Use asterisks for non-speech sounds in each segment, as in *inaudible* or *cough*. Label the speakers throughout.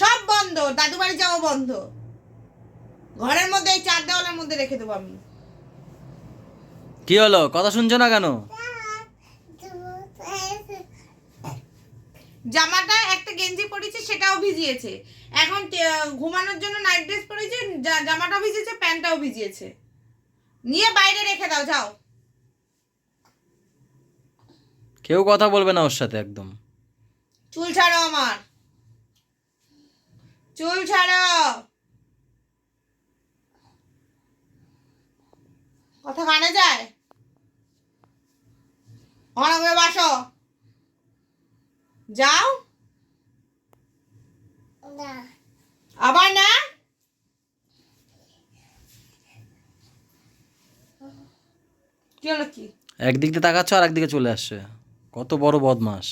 Speaker 1: সব বন্ধ দাদু বাড়ি যাওয়া বন্ধ। ঘরের মধ্যে এই চার দেওয়ালের মধ্যে রেখে দেবো আমি।
Speaker 2: কি হলো? কথা শুনছো না কেন?
Speaker 1: জামাটা একটা গেঞ্জি পরেছে সেটাও ভিজিয়েছে। এখন ঘুমানোর জন্য নাইট ড্রেস পরেছে জামাটাও ভিজিয়েছে প্যান্টটাও ভিজিয়েছে। নিয়ে বাইরে রেখে দাও যাও।
Speaker 2: কেউ কথা বলবে না ওর সাথে একদম।
Speaker 1: চুল ছাড়ো আমার। চুল ছাড়ো। কথা কানে যায়? অনেক বাসো। যাও। আবার না? কি হলো কি?
Speaker 2: একদিক দিয়ে তাকাচ্ছ আর একদিকে চলে আসছে। কত বড় বদমাস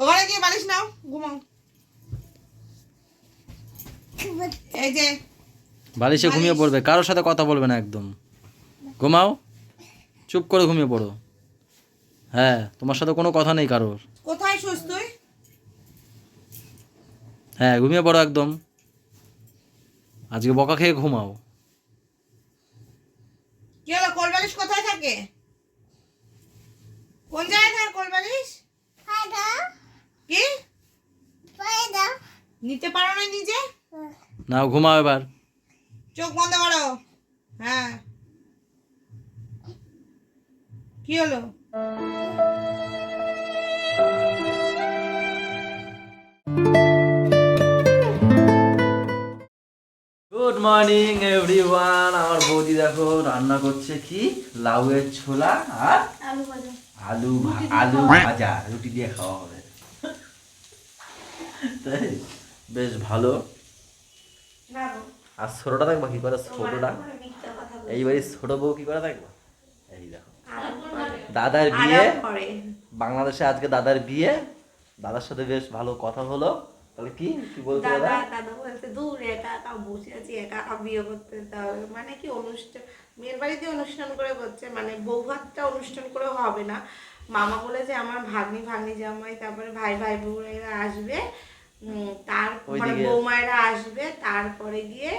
Speaker 1: ওখানে গিয়ে বালিশ নাও ঘুমাও। এই যে
Speaker 2: বালিশে ঘুমিয়ে পড়বে কারোর সাথে কথা বলবে না একদম। ঘুমাও চুপ করে ঘুমিয়ে পড়ো। হ্যাঁ তোমার সাথে কোনো কথা নেই কারোর।
Speaker 1: কোথায় শুস তুই?
Speaker 2: হ্যাঁ ঘুমিয়ে পড়ো একদম। আজকে বকা খেয়ে ঘুমাও।
Speaker 1: কি হলো কোল বালিশ কোথায় থাকে? কোন জায়গায় থাকে কোল বালিশ কি নিতে পারো না নিজে?
Speaker 2: নাও ঘুমাও এবার।
Speaker 1: চোখ বন্ধ করো। হ্যাঁ। কি হলো?
Speaker 2: গুড মর্নিং এভরিওয়ান আমার বৌদি দেখো রান্না করছে কি? লাউয়ের ছোলা আর আলু আলু ভাজা রুটি দিয়ে খাওয়া হবে। তাই? বেশ ভালো। আর ছোটটা দেখবা কি করে? ছোটটা। এইবারই ছোট বউ কি করে দেখবা? এই দেখো। দাদার বিয়ে। বাংলাদেশে আজকে দাদার বিয়ে। দাদার সাথে বেশ ভালো কথা হলো। তাহলে কি? কি বলতে
Speaker 3: দাদা
Speaker 2: দাদা?
Speaker 3: বলতে দূর একা একা বসে আছি একা একা বিয়ে করতে যেতে হবে। মানে কি অনুষ্ঠান মেয়ের বাড়িতে অনুষ্ঠান করে করছে মানে বউ ভাতটা অনুষ্ঠান করে হবে না। মামা বলে যে আমার ভাগ্নি ভাগ্নি জামাই তারপরে ভাই ভাই বউরা আসবে। তার মানে বৌমায়েরা আসবে তারপরে গিয়ে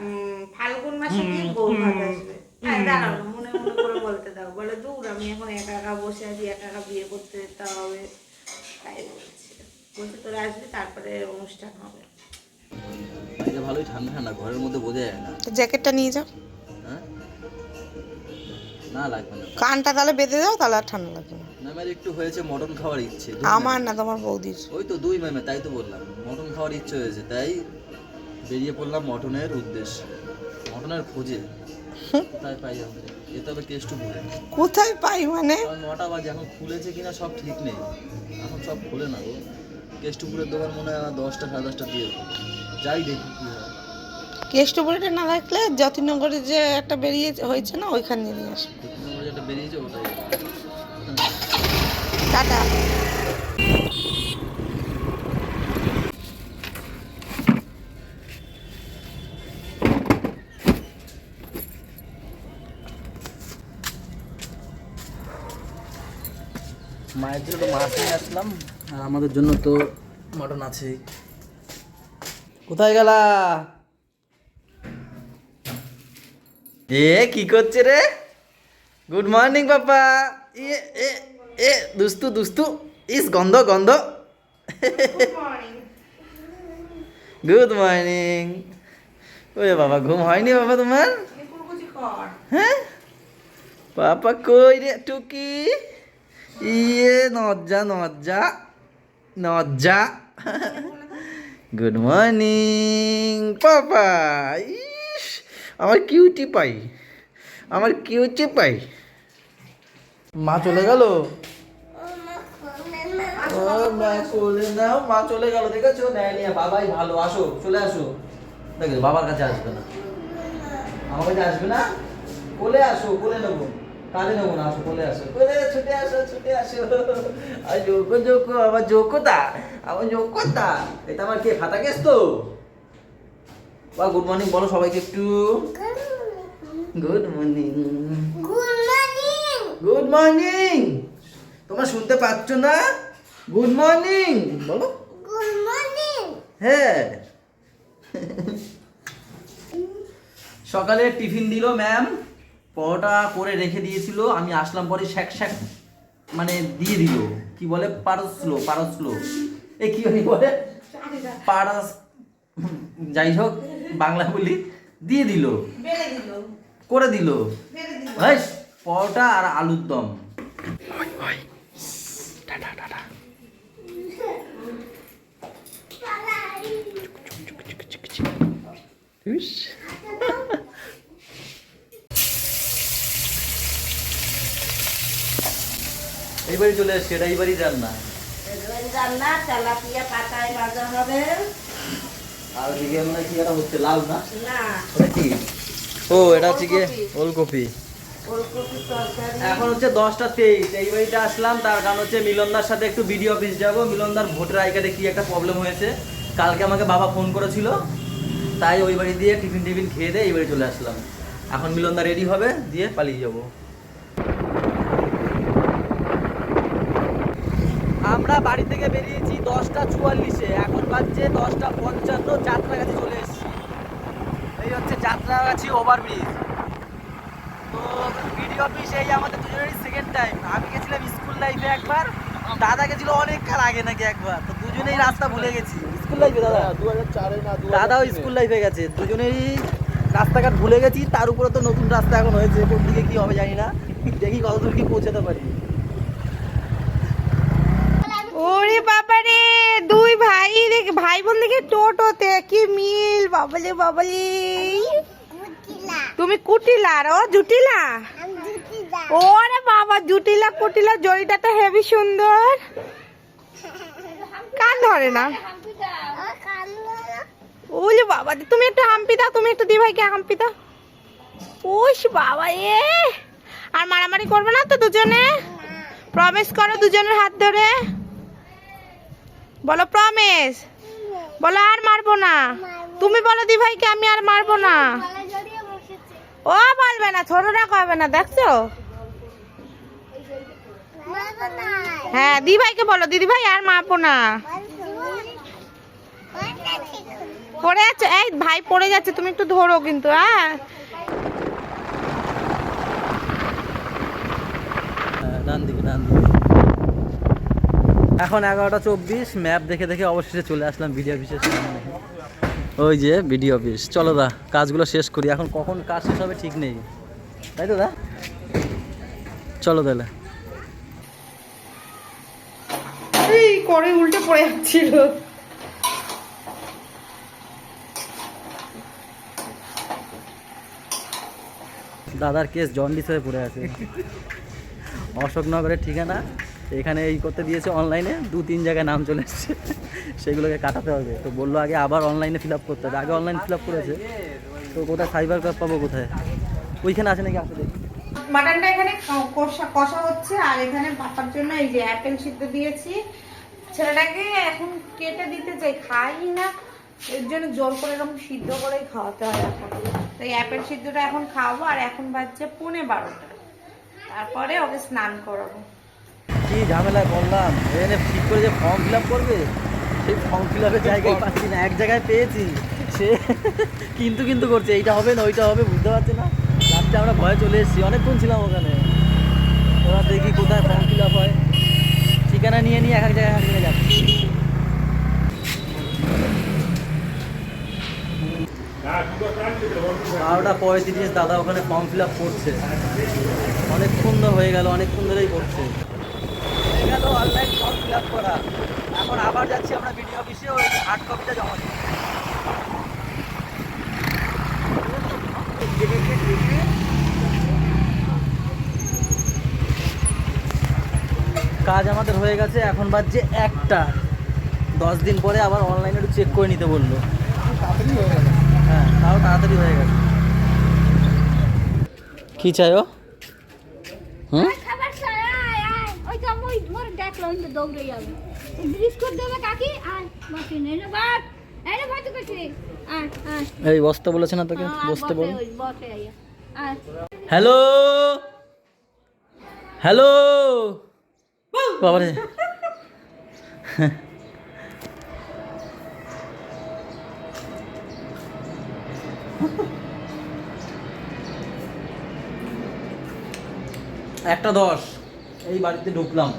Speaker 3: উম, ফাল্গুন মাসে গিয়ে বউ ভাত আসবে। হ্যাঁ দাঁড়াও মনে মনে করে বলতে দাও। বলে দূর আমি এখন একা একা বসে আছি একা একা বিয়ে করতে যেতে হবে। তাই বলছে। বলছে তোরা আসবি তারপরে অনুষ্ঠান হবে।
Speaker 2: ভালোই ঠান্ডা ঠান্ডা ঘরের মধ্যে বোঝা যায় না।
Speaker 1: জ্যাকেটটা নিয়ে যাও।
Speaker 2: হ্যাঁ? না লাগবে না।
Speaker 1: কানটা তাহলে বেঁধে দাও তাহলে আর ঠান্ডা লাগবে না।
Speaker 2: ম্যামের একটু হয়েছে মটন খাওয়ার ইচ্ছে
Speaker 1: আমার। না তোমার বৌদির।
Speaker 2: ওই তো দুই ম্যামে তাই তো বললাম। মটন খাওয়ার ইচ্ছে হয়েছে তাই বেরিয়ে পড়লাম মটনের উদ্দেশ্যে। মটনের খোঁজে কোথায় পাই আমরা? যেতে হবে কেষ্টু ঘুরে
Speaker 1: কোথায় পাই মানে?
Speaker 2: নটা বাজে এখন খুলেছে কিনা সব ঠিক নেই। এখন সব খুলে না গো। কেষ্টপুরের দোকান মনে হয় দশটা সাড়ে দশটা দিয়ে যাই দেখি কি হয়।
Speaker 1: কেষ্টপুরিটা না রাখলে যতীনগরে যে একটা বেরিয়ে হয়েছে না ওইখানে নিয়ে আসব
Speaker 2: নম্বরে যেটা বেরিয়েছে ওটাই।
Speaker 1: টাটা।
Speaker 2: মায়ের জন্য মাছ নিয়ে আসলাম। আর আমাদের জন্য তো মটন আছে। কোথায় গেলা? এ, কি করছে রে? গুড মর্নিং পাপা। এ এ এ, দুস্তু দুস্তু, ইস, গন্ধ গন্ধ। গুড মর্নিং ওরে বাবা, ঘুম হয়নি বাবা তোমার? হ্যাঁ? পাপা কই রে, টুকি? ইয়ে নজ্জা নজ্জা নজ্জা। গুড মর্নিং পাপা। ইস, আমার কিউটি পাই। আমার কিউটি পাই। মা চলে গেল? মা কোলে নাও মা চলে গেল দেখেছ? নেয় নিয়ে বাবাই ভালো আসো চলে আসো। দেখো বাবার কাছে আসবে না। আমার কাছে আসবে না? কোলে আসো কোলে নেব। কাঁধে নেব না আসো কোলে আসো। কোলে ছুটে আসো ছুটে আসো। আর যোকো যোকো আমার যোগ্যতা আমার যোগ্যতা। এটা আমার কে খাতা কেস তো? বা গুড মর্নিং বলো সবাইকে একটু। গুড মর্নিং গুড মর্নিং তোমরা শুনতে পাচ্ছ না? গুড মর্নিং বলো।
Speaker 4: গুড মর্নিং
Speaker 2: হ্যাঁ। *laughs* সকালে টিফিন দিল ম্যাম পরোটা করে রেখে দিয়েছিল আমি আসলাম পরে শ্যাক শ্যাক মানে দিয়ে দিল। কি বলে? পারসলো পারসলো এ কি বলে? পারস যাই হোক বাংলা বলি দিয়ে দিল। করে দিল। পরোটা আর আলুর দম। এইবারই চলে এসছে এটা এইবারই রান্না।
Speaker 5: রান্না তেলাপিয়া পাতায় ভাজা হবে।
Speaker 2: আর ওদিকে মনে কি একটা হচ্ছে লাল না?
Speaker 5: না।
Speaker 2: কি? ও এটা হচ্ছে ওলকপি। এখন হচ্ছে দশটা তেইশ। এই বাড়িতে আসলাম, তার কারণ হচ্ছে মিলনদার সাথে একটু বিডিও অফিস যাব। মিলনদার ভোটার আই কার্ডে কি একটা প্রবলেম হয়েছে, কালকে আমাকে বাবা ফোন করেছিল। তাই ওই বাড়ি দিয়ে টিফিন টিফিন খেয়ে দিয়ে এই বাড়ি চলে আসলাম। এখন মিলনদা রেডি হবে, দিয়ে পালিয়ে যাব। আমরা বাড়ি থেকে বেরিয়েছি দশটা চুয়াল্লিশে। এখন বাজছে দশটা পঞ্চান্ন, যাত্রাগাছি চলে এসেছি। এই হচ্ছে যাত্রাগাছি ওভারব্রিজ তো ভিডিও অফিস এই আমাদের দুজনেরই সেকেন্ড টাইম আমি গেছিলাম স্কুল লাইফে একবার দাদা গেছিল অনেক কাল আগে নাকি একবার। তো দুজনেই রাস্তা ভুলে গেছি। স্কুল লাইফে দাদা?
Speaker 6: দু হাজার চারে না দু
Speaker 2: দাদাও স্কুল লাইফে গেছে। দুজনেই রাস্তাঘাট ভুলে গেছি। তার উপরে তো নতুন রাস্তা এখন হয়েছে। কোন দিকে কি হবে জানি না। দেখি কতদূর কি পৌঁছাতে পারি।
Speaker 3: ওরে বাবারে দুই ভাই দেখে ভাই বোন দেখে টোটোতে কি মিল বাবলে বাবলে। তুমি কুটিলা আর ও জুটিলা? ওরে বাবা জুটিলা কুটিলা জড়িটা তো হেভি সুন্দর। কান ধরে না। ওলে বাবা তুমি একটু হাম্পি দাও তুমি একটু দি ভাইকে হাম্পি দাও। ওইস বাবা এ! আর মারামারি করবে না তো দুজনে? প্রমিস করো দুজনের হাত ধরে। বলো প্রমিস। বলো আর মারবো না। তুমি বলো দি ভাইকে আমি আর মারবো না। ও বলবে না ছোটরা কবে না দেখছ? হ্যাঁ দি ভাইকে বলো দিদি ভাই আর মারবো না। পড়ে যাচ্ছে এই ভাই পড়ে যাচ্ছে তুমি একটু ধরো কিন্তু হ্যাঁ।
Speaker 2: হ্যাঁ, এখন এগারোটা চব্বিশ ম্যাপ দেখে দেখে অবশেষে চলে আসলাম ভিডিও সামনে। ওই যে ভিডিও অফিস। চলো দা কাজগুলো শেষ করি। এখন কখন কাজ শেষ হবে ঠিক নেই। তাই তো দা? চলো তাহলে।
Speaker 3: এই করে উল্টে পড়ে যাচ্ছিল।
Speaker 2: দাদার কেস জন্ডিস হয়ে পড়ে আছে। অশোকনগরের ঠিকানা এখানে এই করতে দিয়েছে অনলাইনে দু তিন জায়গায় নাম চলে এসছে। সেগুলোকে কাটাতে হবে। তো বলল আগে আবার অনলাইনে ফিল আপ করতে হবে। আগে অনলাইন ফিল আপ করেছে। তো কোথায় সাইবার ক্যাব পাবো কোথায়? ওইখানে আছে নাকি আসলে
Speaker 3: মাটনটা এখানে কষা কষা হচ্ছে। আর এখানে বাপার জন্য এই যে অ্যাপেল সিদ্ধ দিয়েছি। ছেলেটাকে এখন কেটে দিতে চাই। খাই না। এর জন্য জোর করে এরকম সিদ্ধ করেই খাওয়াতে হয় এখন। তো এই অ্যাপেল সিদ্ধটা এখন খাওয়াবো। আর এখন বাজছে পৌনে বারোটা। তারপরে ওকে স্নান করাবো।
Speaker 2: কি বললাম এখানে ঠিক করে যে ফর্ম ফিল আপ করবে? সেই ফর্ম ফিল আপের জায়গায় পাচ্ছি না, এক জায়গায় পেয়েছি। সে কিন্তু কিন্তু করছে, এইটা হবে না, ওইটা হবে, বুঝতে পারছি না। লাস্টে আমরা ভয়ে চলে এসেছি, অনেকক্ষণ ছিলাম ওখানে। এবার দেখি কোথায় ফর্ম ফিল আপ হয়। ঠিকানা নিয়ে নিয়ে এক এক জায়গায় এক জায়গায় যাচ্ছি। বারোটা পঁয়ত্রিশ, দাদা ওখানে ফর্ম ফিল আপ করছে। অনেকক্ষণ হয়ে গেল, অনেকক্ষণ ধরেই করছে। হয়ে গেল অনলাইন ফর্ম ফিল আপ করা। এখন আবার যাচ্ছি আমরা বিডিও অফিসে ওই হার্ড কপিটা জমা দিতে। কাজ আমাদের হয়ে গেছে, এখন বাজছে একটা। দশ দিন পরে আবার অনলাইনে একটু চেক করে নিতে বলল। হ্যাঁ তাও তাড়াতাড়ি হয়ে গেছে। কি চাই ও? হুম
Speaker 4: খাবার ছাড়া আয় আয় ওই তো আমি দৌড়ে যাব। দেবে কাকি নে না বাট এই রে করছি
Speaker 2: বসতে বলেছে না তোকে?
Speaker 4: হ্যাঁ,
Speaker 2: বসতে বল।
Speaker 4: বসে
Speaker 2: হ্যালো? হ্যালো? বাবারে। একটা দশ। এই বাড়িতে ঢুকলাম।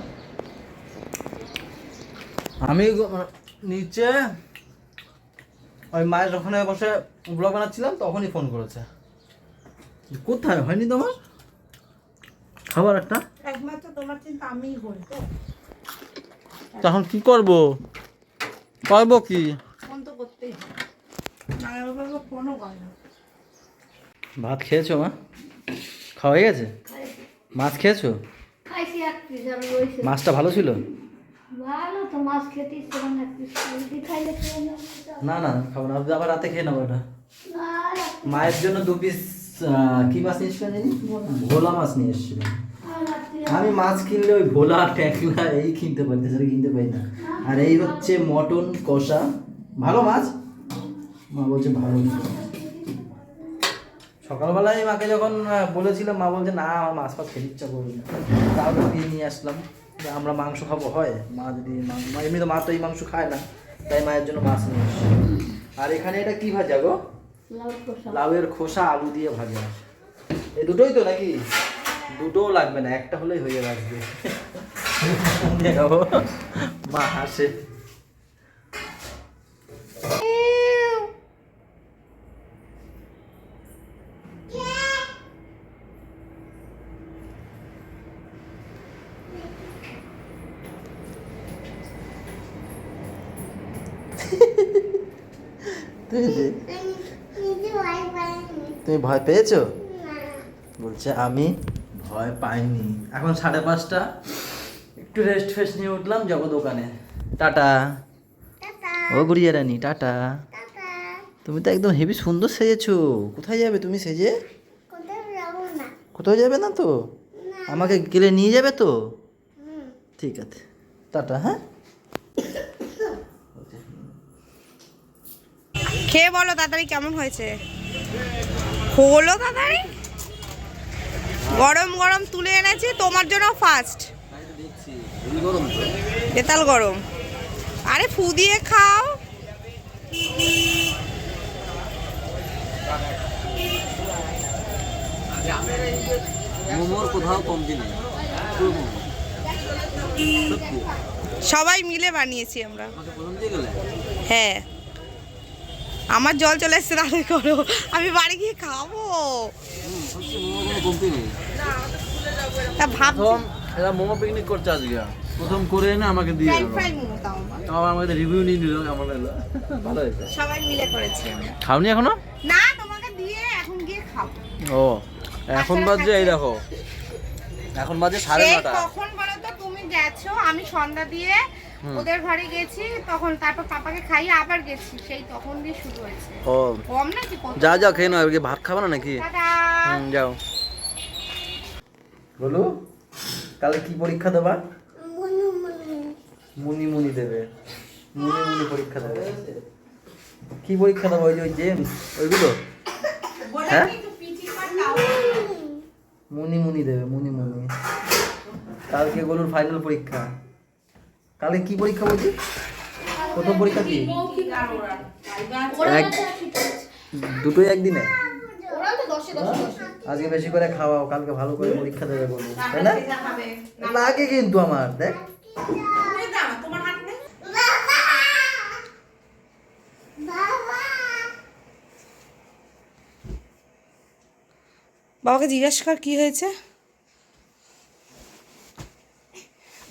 Speaker 2: আমি নিচে ওই মায়ের ওখানে বসে ব্লগ বানাচ্ছিলাম তখনই ফোন করেছে। কোথায়? হয়নি তোমার? খাবার একটা?
Speaker 3: একমাত্র তোমার চিন্তা আমিই করি
Speaker 2: তখন কি করব? করব কি?
Speaker 3: ফোন তো করতেই ফোনও করে না।
Speaker 2: ভাত খেয়েছো মা? খাওয়া হয়ে গেছে? মাছ খেয়েছো? মাছটা ভালো ছিল?
Speaker 4: ভালো তো মাছ খেতে ইচ্ছে করে না রুটি খাইলে খেয়ে নেব।
Speaker 2: না না খাব না আবার রাতে খেয়ে নেব ওটা মায়ের জন্য দু পিস কি মাছ নিয়ে এসেছিলেন জানি? ভোলা মাছ। নিয়ে এসেছিলেন। আমি মাছ কিনলে ওই ভোলা ট্যাকলা এই কিনতে পারি তাছাড়া কিনতে পারি না। আর এই হচ্ছে মটন কষা। ভালো মাছ? মা বলছে ভালো সকালবেলায় মাকে যখন বলেছিলাম মা বলছে না আমার মাছ ফাছ খেতে ইচ্ছা করবে না। তারপর দিয়ে নিয়ে আসলাম। আমরা মাংস খাব হয়? মা যদি এমনি তো মা তো এই মাংস খায় না তাই মায়ের জন্য মাছ নিয়ে আসে। আর এখানে এটা কি ভাজা গো? লাউয়ের খোসা। আলু দিয়ে ভাজা। এই দুটোই তো নাকি? দুটোও লাগবে না একটা হলেই হয়ে লাগবে *laughs* মা হাসে তুই যে- তুমি ভয় পেয়েছ? বলছে আমি ভয় পাইনি। এখন সাড়ে পাঁচটা। একটু রেস্ট ফেস্ট নিয়ে উঠলাম যাব দোকানে। টাটা। ও গুড়িয়া রানী টাটা। তুমি তো একদম হেভি সুন্দর সেজেছো। কোথায় যাবে তুমি সেজে? কোথাও যাবে না। তো? আমাকে গেলে নিয়ে যাবে তো? ঠিক আছে। টাটা হ্যাঁ?
Speaker 3: খেয়ে বলো তাড়াতাড়ি কেমন হয়েছে? হলো তাড়াতাড়ি গরম গরম তুলে এনেছি, তোমার জন্য ফার্স্ট বেতাল গরম। আরে ফু দিয়ে খাও। সবাই মিলে বানিয়েছি আমরা। হ্যাঁ। আমার জল চলে এসছে তাহলে করো। আমি বাড়ি গিয়ে খাব।
Speaker 2: মোমো কোনো
Speaker 3: তা ভাব
Speaker 2: এরা মোমো পিকনিক করছে আজকে। প্রথম করে এনে আমাকে দিয়ে
Speaker 3: আমার
Speaker 2: আমাদের রিভিউ নিয়ে নিল কেমন হলো? ভালো হয়েছে।
Speaker 3: সবাই মিলে করেছি
Speaker 2: খাওনি এখনও?
Speaker 3: না তোমাকে দিয়ে এখন গিয়ে
Speaker 2: ও এখন বাজে এই দেখো। এখন বাজে সাড়ে নটা।
Speaker 3: কখন বলো তো তুমি গেছো আমি সন্ধ্যা দিয়ে। ওদের ঘরে গেছি তখন তারপর পাপাকে খাইয়ে আবার গেছি। সেই তখন দিয়ে শুরু হয়েছে।
Speaker 2: ও।
Speaker 3: কম নাকি কত?
Speaker 2: যা যাও খেয়ে নাও এবার কি ভাত খাবে না নাকি? হুম যাও। বলো কালে কি পরীক্ষা দেবা? মুনি মুনি দেবে। মুনি মুনি পরীক্ষা দেবে। কি পরীক্ষা দেবো ওই যে ওই জেমস? ওইগুলো? হ্যাঁ? মুনি মুনি দেবে মুনি মুনি কালকে গরুর ফাইনাল পরীক্ষা। কালকে কি পরীক্ষা বলছি? প্রথম পরীক্ষা কি? এক দুটোই একদিনে? আজকে বেশি করে খাওয়াও কালকে ভালো করে পরীক্ষা দেবে বলব তাই না? লাগে কিন্তু আমার দেখ।
Speaker 3: বাবাকে জিজ্ঞেস কর কি হয়েছে?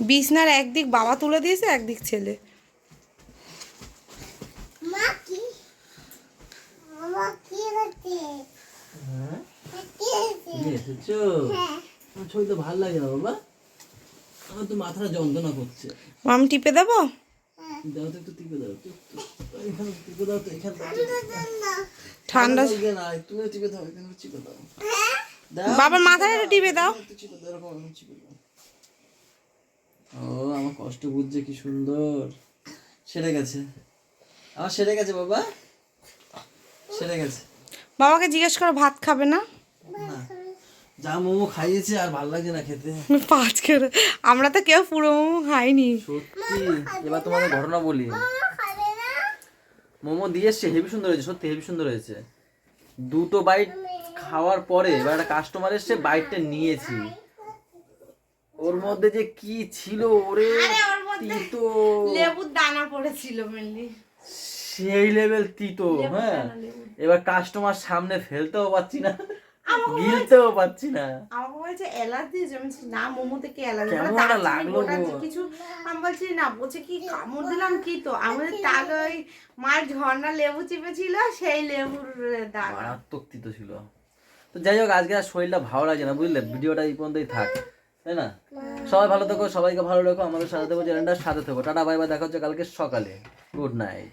Speaker 3: বিছনার একদিক বাবা তুলে দিয়েছে একদিক ছেলে।
Speaker 2: তো ভালো লাগে না বাবা? আমার তো মাথাটা যন্ত্রণা করছে।
Speaker 3: আমি টিপে দেবো?
Speaker 2: দাও তো একটু টিপে দাও এখানে টিপে দাও তো এখানে
Speaker 3: ঠান্ডা
Speaker 2: না তুমি টিপে দাও এখানে চিপে দাও। দাও
Speaker 3: বাবার মাথায় একটু টিপে দাও।
Speaker 2: একটু দাও এরকম এরকম দাও। ও আমার কষ্ট বুঝছে কি সুন্দর। সেরে গেছে। আমার সেরে গেছে বাবা। সেরে গেছে।
Speaker 3: বাবাকে জিজ্ঞেস করো ভাত খাবে না?
Speaker 2: না। যা মোমো খাইয়েছে আর ভালো লাগছে না খেতে।
Speaker 3: পাঁচ করে। আমরা তো কেউ পুরো মোমো খাইনি।
Speaker 2: সত্যি এবার তোমাদের ঘটনা বলি। মোমো দিয়ে এসছে হেভি সুন্দর হয়েছে সত্যি হেভি সুন্দর হয়েছে। দুটো বাইট খাওয়ার পরে এবার একটা কাস্টমার এসছে বাইটটা নিয়েছি। ওর মধ্যে যে কি ছিল ওরে তিতো।
Speaker 3: লেবুর দানা পড়েছিল মেনলি
Speaker 2: সেই লেভেল তিতো হ্যাঁ? এবার কাস্টমার সামনে ফেলতেও পাচ্ছি না গিলতেও পাচ্ছি না।
Speaker 3: আমাকে বলছে অ্যালার্জি বলছি, না মোমোতে কি অ্যালার্জি
Speaker 2: কেমন
Speaker 3: দারচিনি
Speaker 2: লাগল
Speaker 3: কিছু আমি বলছি না বলছে কি কামড় দিলাম কি তো? আমাদের ওই মায়ের ঝর্ণা লেবু চিপেছিল সেই লেবুর দানা।
Speaker 2: মারাত্মক তিতো ছিল। তো যাই হোক আজকে আর শরীরটা ভালো লাগছে না বুঝলে? ভিডিওটা এই পর্যন্তই থাক। তাই না? সবাই ভালো থেকো সবাইকে ভালো রাখো আমাদের সাথে থেকো চ্যানেলটা সাথে থেকো। টাটা বাই বাই দেখা হচ্ছে কালকে সকালে। Good night